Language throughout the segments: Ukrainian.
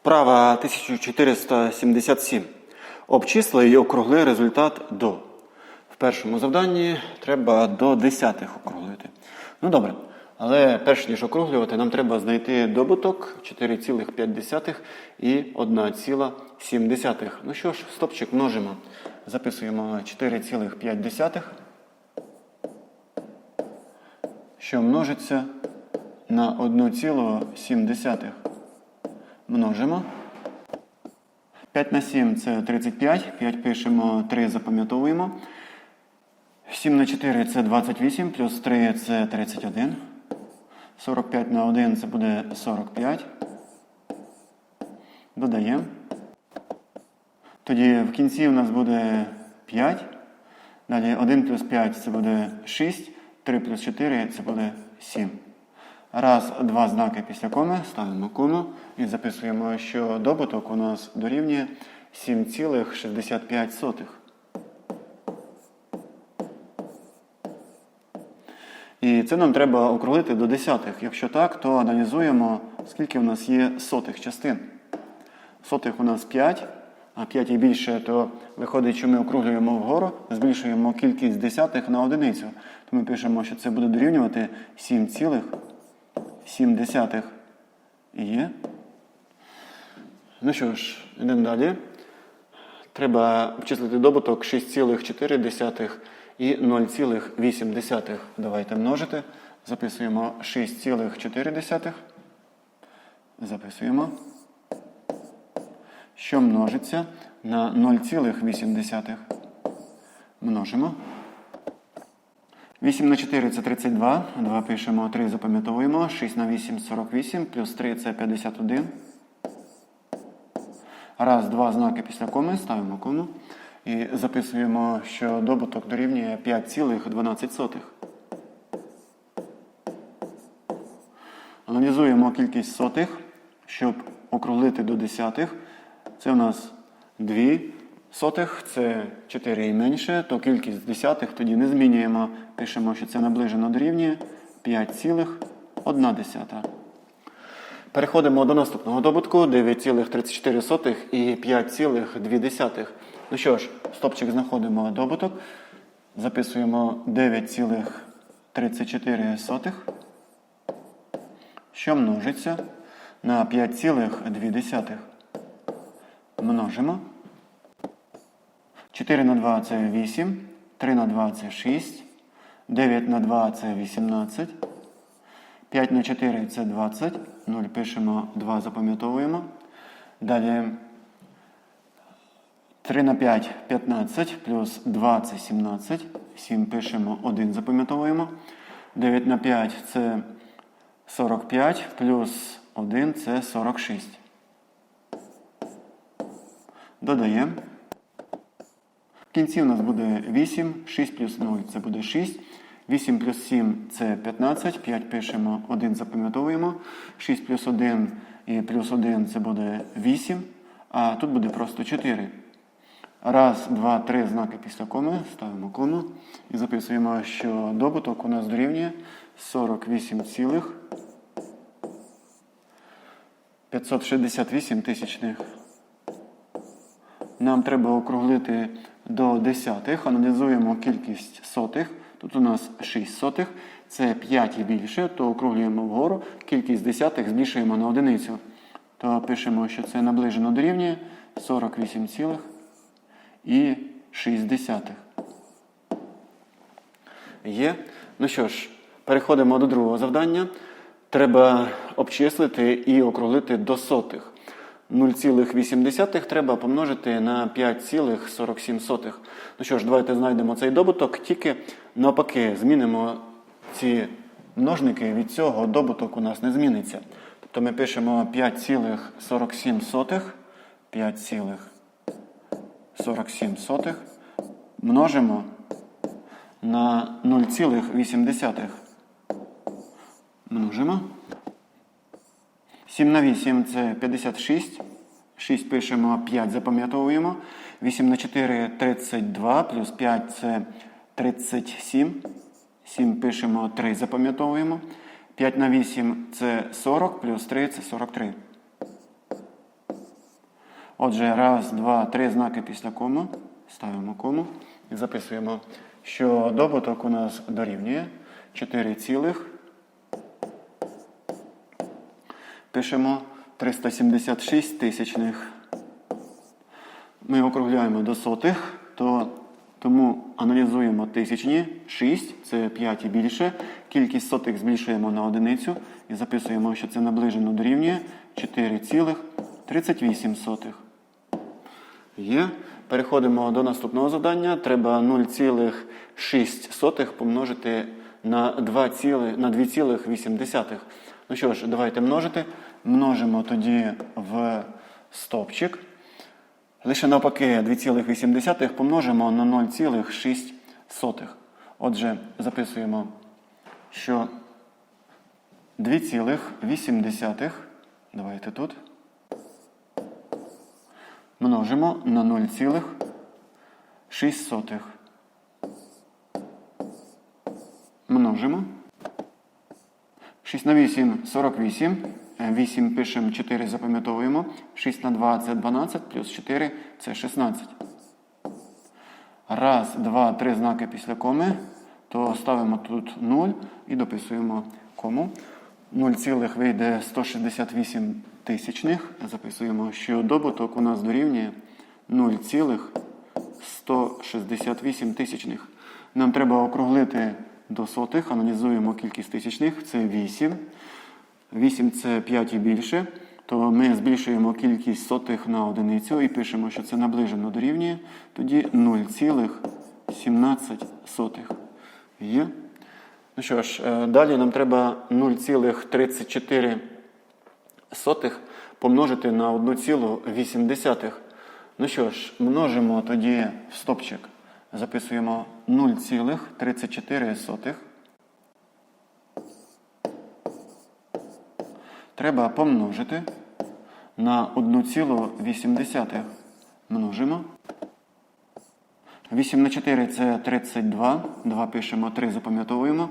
Вправа 1477. Обчисли і округли результат до. В першому завданні треба до десятих округлити. Ну добре. Але перш ніж округлювати, нам треба знайти добуток 4,5 і 1,7. Ну що ж, стопчик множимо. Записуємо 4,5, що множиться на 1,7. Множимо. 5 на 7 це 35. 5 пишемо, 3 запам'ятовуємо. 7 на 4 це 28, плюс 3 це 31. 45 на 1 це буде 45. Додаємо. Тоді в кінці у нас буде 5. Далі 1 плюс 5 це буде 6. 3 плюс 4 це буде 7. Раз, два знаки після коми, ставимо кому і записуємо, що добуток у нас дорівнює 7,65. І це нам треба округлити до десятих. Якщо так, то аналізуємо, скільки в нас є сотих частин. Сотих у нас 5, а 5 і більше, то виходить, що ми округлюємо вгору, збільшуємо кількість десятих на одиницю. То ми пишемо, що це буде дорівнювати 7,7 є. Ну що ж, йдемо далі. Треба обчислити добуток 6,4 і 0,8. Давайте множити. Записуємо 6,4. Записуємо. Що множиться на 0,8. Множимо. 8 на 4 це 32. 2 пишемо, 3 запам'ятовуємо. 6 на 8 48, плюс 3 це 51. Раз, два знаки після коми, ставимо кому. І записуємо, що добуток дорівнює 5,12. Аналізуємо кількість сотих, щоб округлити до десятих. Це у нас 2 сотих, це 4 і менше, то кількість десятих тоді не змінюємо. Пишемо, що це наближено дорівнює 5,1. Переходимо до наступного добутку 9,34 і 5,2. Ну що ж, стопчик знаходимо добуток. Записуємо 9,34, що множиться на 5,2. Множимо. 4 на 2 це 8, 3 на 2 це 6, 9 на 2 це 18. 5 на 4 це 20. 0 пишемо, 2 запам'ятовуємо. Далі 3 на 5 15, плюс 2 це 17. 7 пишемо, 1 запам'ятовуємо. 9 на 5 це 45, плюс 1 це 46. Додаємо. Кінці у нас буде 8, 6 плюс 0 це буде 6. 8 плюс 7 це 15, 5 пишемо, 1 запам'ятовуємо. 6 плюс 1 і плюс 1 це буде 8, а тут буде просто 4. Раз, два, три знаки після коми, ставимо кому і записуємо, що добуток у нас дорівнює 48 цілих 568 тисячних. Нам треба округлити до десятих. Аналізуємо кількість сотих. Тут у нас 6 сотих. Це 5 і більше, то округлюємо вгору. Кількість десятих збільшуємо на одиницю. То пишемо, що це наближено дорівнює 48 цілих і 6 десятих. Є. Ну що ж, переходимо до другого завдання. Треба обчислити і округлити до сотих. 0,8 треба помножити на 5,47. Ну що ж, давайте знайдемо цей добуток, тільки навпаки змінимо ці множники, від цього добуток у нас не зміниться. Тобто ми пишемо 5,47, 5,47 множимо на 0,8. Множимо. 7 на 8 це 56. 6 пишемо, 5 запам'ятовуємо. 8 на 4 32, плюс 5 це 37. 7 пишемо, 3 запам'ятовуємо. 5 на 8 це 40, плюс 3 це 43. Отже, раз, два, три знаки після кому. Ставимо кому і записуємо, що добуток у нас дорівнює 4 цілих. Пишемо 376 тисячних. Ми округляємо до сотих, то, тому аналізуємо тисячні 6, це 5 і більше. Кількість сотих збільшуємо на одиницю і записуємо, що це наближено дорівнює 4,38 сотих. Є. Переходимо до наступного завдання. Треба 0,6 помножити на 2,8. На 2,8. Ну що ж, давайте множити. Множимо тоді в стопчик. Лише навпаки 2,8 помножимо на 0,6. Отже, записуємо, що 2,8. Давайте тут. Множимо на 0,6. Множимо. 6 на 8 48. 8 пишемо, 4 запам'ятовуємо. 6 на 2 це 12, плюс 4 це 16. Раз, два, три знаки після коми. То ставимо тут 0 і дописуємо кому. 0, цілих вийде 168 тисячних. Записуємо, що добуток у нас дорівнює 0,168 тисячних. Нам треба округлити до сотих, аналізуємо кількість тисячних, це 8. 8 це 5 і більше, то ми збільшуємо кількість сотих на одиницю і пишемо, що це наближено дорівнює. Тоді 0,17 сотих. Є. Ну що ж, е, далі нам треба 0,34 сотих помножити на 1,8. Ну що ж, множимо тоді в стопчик. Записуємо 0,34 сотих. Треба помножити на 1,8. Множимо. 8 на 4 це 32. 2 пишемо, 3 запам'ятовуємо.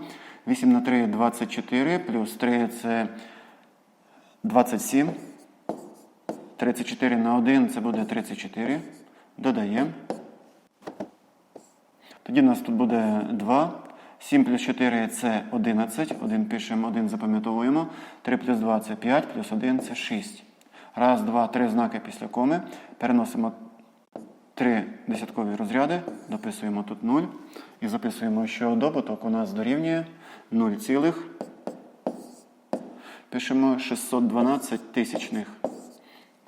8 на 3 24, плюс 3 це 27. 34 на 1 це буде 34. Додаємо. Тоді у нас тут буде 2. 7 плюс 4 це 11. 1 пишемо, 1 запам'ятовуємо. 3 плюс 2 це 5, плюс 1 це 6. Раз, два, три знаки після коми. Переносимо три десяткові розряди, дописуємо тут 0 і записуємо, що добуток у нас дорівнює 0, цілих. пишемо 612 тисячних.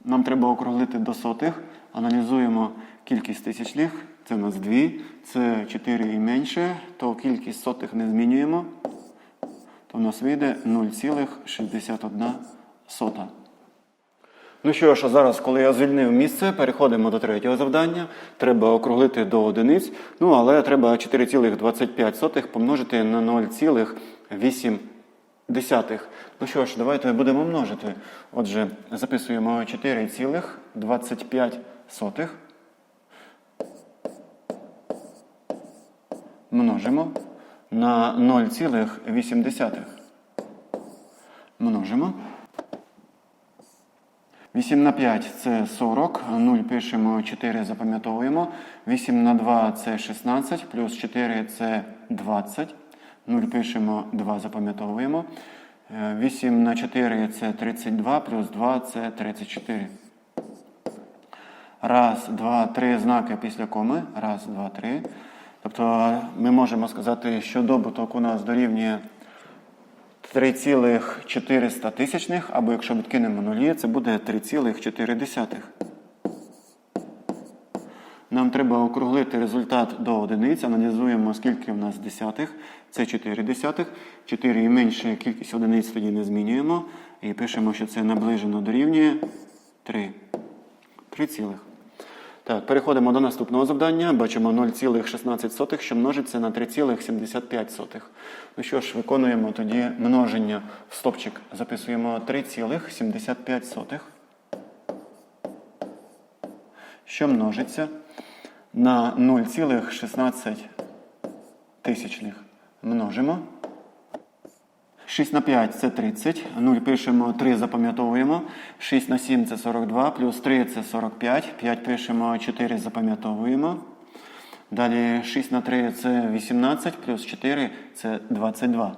Нам треба округлити до сотих. Аналізуємо кількість тисячних. Це у нас 2, це 4 і менше, то кількість сотих не змінюємо. То у нас вийде 0,61 сота. Ну що ж, а зараз, коли я звільнив місце, переходимо до третього завдання. Треба округлити до одиниць. Ну, але треба 4,25 помножити на 0,8. Ну що ж, давайте будемо множити. Отже, записуємо 4,25. Множимо на 0,8. Множимо. 8 на 5 це 40, 0 пишемо, 4 запам'ятовуємо. 8 на 2 це 16, плюс 4 це 20. 0 пишемо, 2 запам'ятовуємо. 8 на 4 це 32, плюс 2 це 34. Раз, два, три знаки після коми. Раз, два, три. Тобто ми можемо сказати, що добуток у нас дорівнює 3,400 тисячних, або якщо відкинемо нулі, це буде 3,4. Нам треба округлити результат до одиниць. Аналізуємо, скільки в нас десятих. Це 4 десятих. 4 і менше кількість одиниць тоді не змінюємо. І пишемо, що це наближено дорівнює 3. 3 цілих. Так, переходимо до наступного завдання. Бачимо 0,16, що множиться на 3,75. Ну що ж, виконуємо тоді множення в стопчик. Записуємо 3,75. Що множиться на 0,16 тисячних. Множимо. 6 на 5 це 30. 0 пишемо, 3 запам'ятовуємо. 6 на 7 це 42, плюс 3 це 45. 5 пишемо, 4 запам'ятовуємо. Далі 6 на 3 це 18, плюс 4 це 22.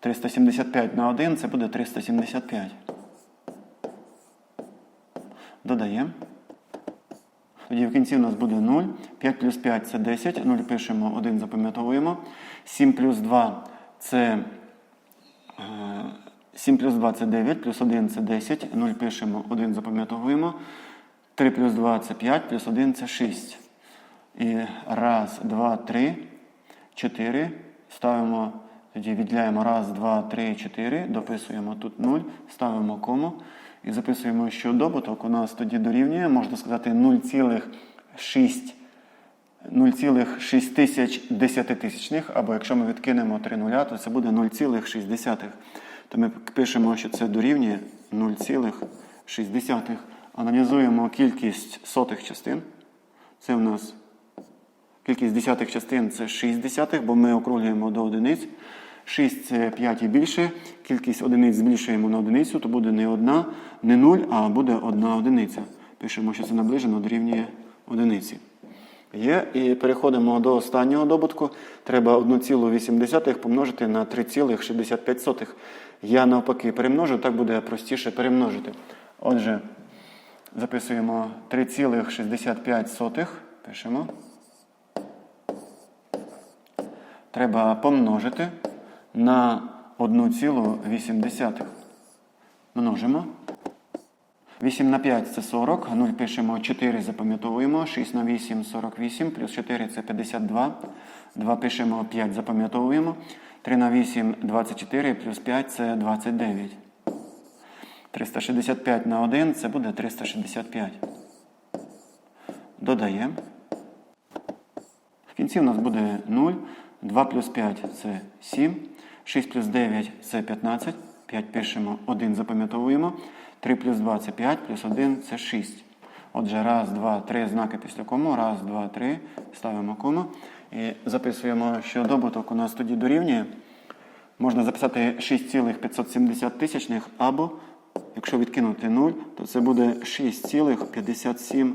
375 на 1 це буде 375. Додаємо. Тоді в кінці у нас буде 0. 5 плюс 5 це 10. 0 пишемо, 1 запам'ятовуємо. 7 плюс 2 це. е, 7 плюс 2 це 9, плюс 1 це 10. 0 пишемо, 1 запам'ятовуємо. 3 плюс 2 це 5, плюс 1 це 6. І раз, два, три, чотири. Ставимо, тоді відділяємо раз, два, три, чотири. Дописуємо тут 0, ставимо кому. І записуємо, що добуток у нас тоді дорівнює, можна сказати, 0,6 0,6 десятитисячних, або якщо ми відкинемо 3 нуля, то це буде 0,6. То ми пишемо, що це дорівнює 0,6. Аналізуємо кількість сотих частин. Це в нас кількість десятих частин це 6 десятих, бо ми округлюємо до одиниць. 6 це 5 і більше. Кількість одиниць збільшуємо на одиницю, то буде не одна, не 0, а буде одна одиниця. Пишемо, що це наближено дорівнює одиниці. Є. І переходимо до останнього добутку. Треба 1,8 помножити на 3,65. Я навпаки перемножу, так буде простіше перемножити. Отже, записуємо 3,65. Пишемо. Треба помножити на 1,8. Множимо. 8 на 5 це 40, 0 пишемо 4, запам'ятовуємо. 6 на 8 48, плюс 4 це 52. 2 пишемо 5, запам'ятовуємо. 3 на 8 24, плюс 5 це 29. 365 на 1 це буде 365. Додаємо. В кінці у нас буде 0. 2 плюс 5 це 7. 6 плюс 9 це 15. 5 пишемо, 1 запам'ятовуємо. 3 плюс 2 це 5, плюс 1 це 6. Отже, раз, два, три знаки після кому. Раз, два, три. Ставимо кому. І записуємо, що добуток у нас тоді дорівнює. Можна записати 6,570 тисячних, або, якщо відкинути 0, то це буде 6,57.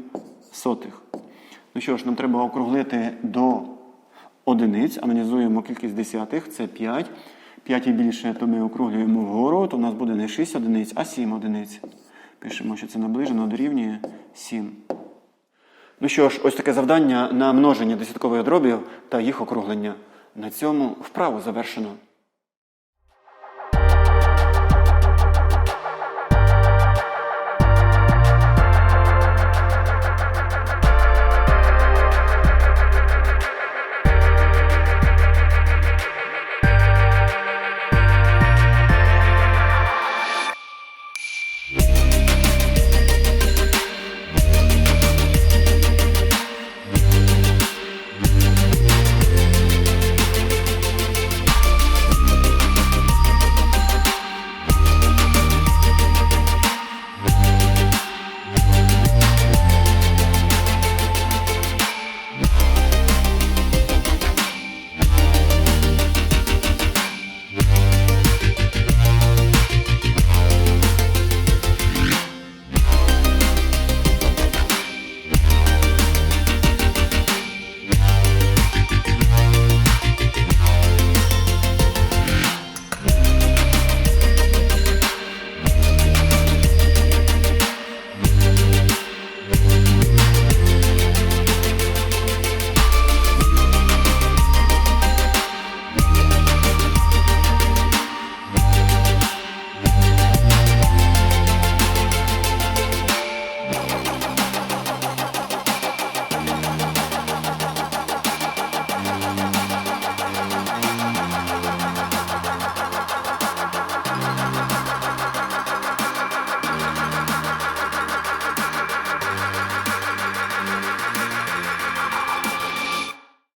Ну що ж, нам треба округлити до одиниць. Аналізуємо кількість десятих, це 5. 5 і більше, то ми округлюємо вгору, то у нас буде не 6 одиниць, а 7 одиниць. Пишемо, що це наближено дорівнює 7. Ну що ж, ось таке завдання на множення десяткових дробів та їх округлення. На цьому вправу завершено.